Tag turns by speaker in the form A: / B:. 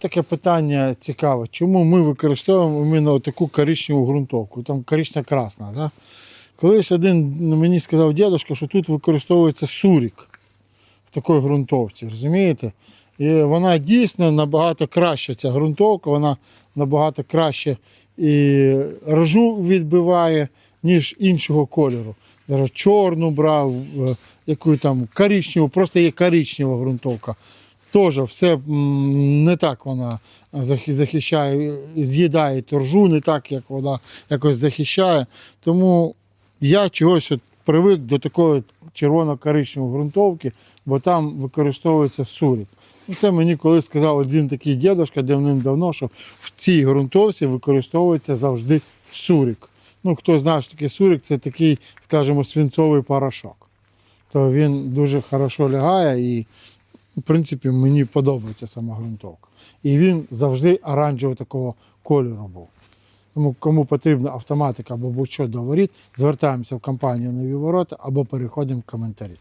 A: Таке питання цікаве. Чому ми використовуємо таку коричневу ґрунтовку? Там коричнево-красна. Да? Колись один мені сказав дідусь, що тут використовується сурік в такій ґрунтовці, розумієте? І вона дійсно набагато краща, ця ґрунтовка, вона набагато краще і рожу відбиває, ніж іншого кольору. Чорну брав, е, яку там коричневу, просто є коричнева ґрунтовка. Теж все не так вона захищає, з'їдає торжу, не так, як вона якось захищає. Тому я чогось от привик до такої червоно-коричневої ґрунтовки, бо там використовується сурік. Це мені колись сказав один такий дідусь давним-давно, що в цій ґрунтовці використовується завжди сурік. Ну, хто знає, що таке сурік, це такий, скажімо, свинцовий порошок. То він дуже хорошо лягає і, в принципі, мені подобається сама ґрунтовка. І він завжди оранжевого такого кольору був. Тому кому потрібна автоматика або будь-що до звертаємося в компанію Нові ворота або переходимо в коментарі.